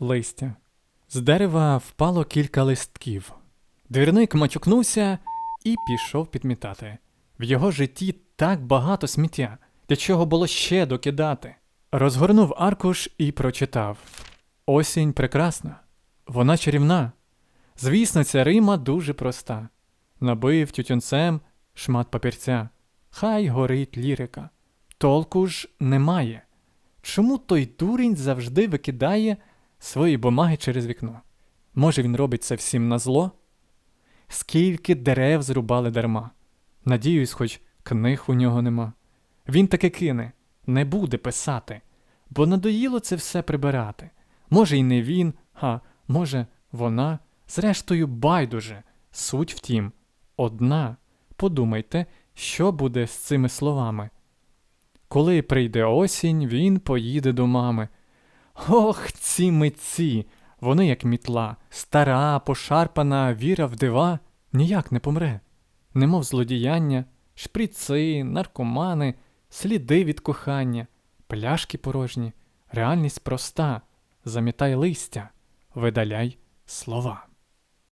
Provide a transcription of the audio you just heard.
Листя. З дерева впало кілька листків. Двірник мачукнувся і пішов підмітати. В його житті так багато сміття, для чого було ще докидати. Розгорнув аркуш і прочитав: Осінь прекрасна, вона чарівна. Звісно, ця рима дуже проста. Набив тютюнцем шмат папірця. Хай горить лірика. Толку ж немає. Чому той дурень завжди викидає свої бумаги через вікно? Може, він робить це всім на зло? Скільки дерев зрубали дарма. Надіюсь, хоч книг у нього нема. Він таки кине, не буде писати, бо надоїло це все прибирати. Може, й не він, а може, вона. Зрештою, байдуже. Суть втім, одна. Подумайте, що буде з цими словами. Коли прийде осінь, він поїде до мами. Ох, ці митці! Вони як мітла, стара, пошарпана віра в дива ніяк не помре. Немов злодіяння, шприци, наркомани, сліди від кохання, пляшки порожні, реальність проста, замітай листя, видаляй слова.